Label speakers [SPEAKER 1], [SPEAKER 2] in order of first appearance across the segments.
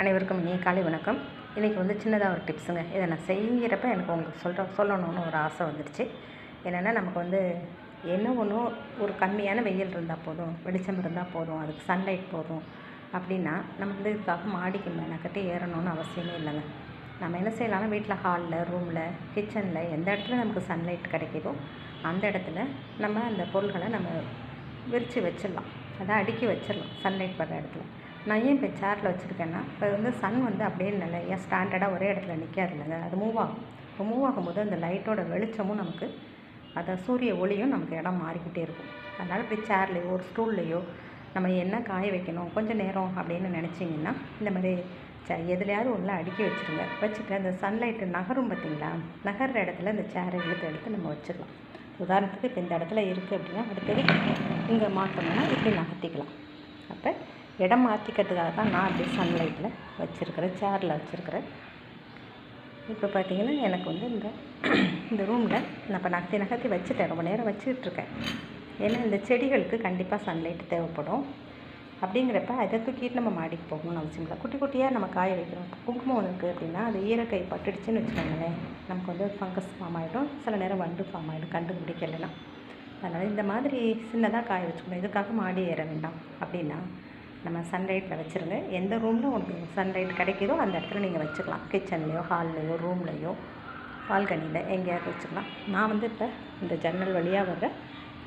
[SPEAKER 1] அனைவருக்கும் இனிய காலை வணக்கம். இன்றைக்கி வந்து சின்னதாக ஒரு டிப்ஸுங்க இதை நான் செய்கிறப்ப எனக்கு உங்களுக்கு சொல்கிற சொல்லணும்னு ஒரு ஆசை வந்துடுச்சு என்னென்னா நமக்கு வந்து என்ன ஒன்றும் ஒரு கம்மியான வெயில் இருந்தால் போதும் வெளிச்சம் இருந்தால் போதும் அதுக்கு சன்லைட் போதும் அப்படின்னா நம்ம வந்து இதுக்காக மாடிக்கு மேனக்கட்டி ஏறணும்னு அவசியமே இல்லைங்க. நம்ம என்ன செய்யலாம்னா வீட்டில் ஹாலில் ரூமில் கிச்சனில் எந்த இடத்துல நமக்கு சன்லைட் கிடைக்கிதோ அந்த இடத்துல நம்ம அந்த பொருள்களை நம்ம விரித்து வச்சிடலாம். அதான் அடுக்கி வச்சிடலாம் சன்லைட் படுற இடத்துல. நான் ஏன் இப்போ சேரில் வச்சுருக்கேன்னா இப்போ வந்து சன் வந்து அப்படியே நிலையா ஸ்டாண்டர்டாக ஒரே இடத்துல நிற்காது இல்லைங்க அது மூவ் ஆகும். இப்போ மூவ் ஆகும்போது அந்த லைட்டோட வெளிச்சமும் நமக்கு அதை சூரிய ஒளியும் நமக்கு இடம் மாறிக்கிட்டே இருக்கும். அதனால் இப்படி சேர்லேயோ ஒரு ஸ்டூல்லையோ நம்ம என்ன காய வைக்கணும் கொஞ்சம் நேரம் அப்படின்னு நினச்சிங்கன்னா இந்த மாதிரி ச எதுலையாவது ஒன்றில் அடுக்கி வச்சுருங்க. வச்சுட்டு அந்த சன்லைட்டு நகரும் பார்த்தீங்களா நகர்ற இடத்துல இந்த சேரை இழுத்து எடுத்து நம்ம வச்சுக்கலாம் உதாரணத்துக்கு இப்போ இந்த இடத்துல இருக்குது அப்படின்னா அடுத்தது இங்கே மாற்றணும்னா இப்படி நகர்த்திக்கலாம். அப்போ இடம் மாற்றிக்கிறதுக்காக தான் நான் அப்படி சன்லைட்டில் வச்சுருக்கிறேன் சேரில் வச்சுருக்கிறேன். இப்போ பார்த்தீங்கன்னா எனக்கு வந்து இந்த இந்த ரூமில் நான் இப்போ நகர்த்தி நகர்த்தி வச்சுட்டேன். ரொம்ப நேரம் வச்சுட்ருக்கேன் ஏன்னா இந்த செடிகளுக்கு கண்டிப்பாக சன்லைட் தேவைப்படும். அப்படிங்கிறப்ப அதை தூக்கிட்டு நம்ம மாடிக்கு போகணும்னு அவசியம் இல்லை. குட்டி குட்டியாக நம்ம காய வைக்கிறோம். குங்குமம் இருக்குது அப்படின்னா அது ஈரக்கை பட்டுடுச்சுன்னு வச்சுக்கோங்களேன். நமக்கு வந்து ஃபங்கஸ் ஃபார்ம் ஆகிடும் சில நேரம் வண்டு ஃபார்ம் ஆகிடும் கண்டுபிடிக்கலைன்னா அதனால் இந்த மாதிரி சின்னதாக காய வச்சுக்கணும். இதுக்காக மாடி ஏற வேண்டாம். அப்படின்னா நம்ம சன்லைட்டில் வச்சுருங்க எந்த ரூமில் உங்களுக்கு சன்லைட் கிடைக்குதோ அந்த இடத்துல நீங்கள் வச்சுக்கலாம். கிச்சன்லேயோ ஹால்லையோ ரூம்லேயோ பால்கனியில் எங்கேயாவது வச்சுக்கலாம். நான் வந்து இப்போ இந்த ஜன்னல் வழியாக வர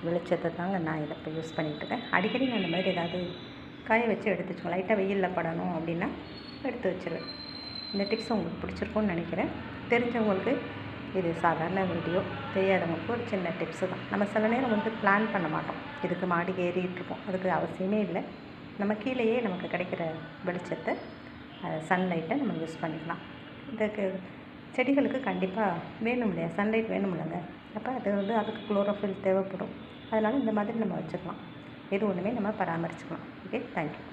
[SPEAKER 1] வெளிச்சத்தை தாங்க நான் இதை இப்போ யூஸ் பண்ணிகிட்ருக்கேன் அடிக்கடி நான் இந்த மாதிரி ஏதாவது காய வச்சு எடுத்து வச்சுக்கோங்க. லைட்டாக வெயிலில் படணும் அப்படின்னா எடுத்து வச்சுருவேன். இந்த டிப்ஸ் உங்களுக்கு பிடிச்சிருக்கும்னு நினைக்கிறேன். தெரிஞ்சவங்களுக்கு இது சாதாரண வீடியோ தெரியாதவங்களுக்கு ஒரு சின்ன டிப்ஸு தான். நம்ம சில நேரம் வந்து பிளான் பண்ண மாட்டோம். இதுக்கு மாடி ஏறிட்டுருப்போம் அதுக்கு அவசியமே இல்லை. நம்ம கீழேயே நமக்கு கிடைக்கிற வெளிச்சத்தை சன்லைட்டை நம்ம யூஸ் பண்ணிக்கலாம். இதுக்கு செடிகளுக்கு கண்டிப்பாக வேணும் இல்லையா? சன்லைட் வேணும் இல்லைங்க. அப்போ அது வந்து அதுக்கு குளோரோஃபில் தேவைப்படும். அதனால் இந்த மாதிரி நம்ம வச்சுக்கலாம். எது ஒன்றுமே நம்ம பராமரிச்சுக்கலாம். Okay thank you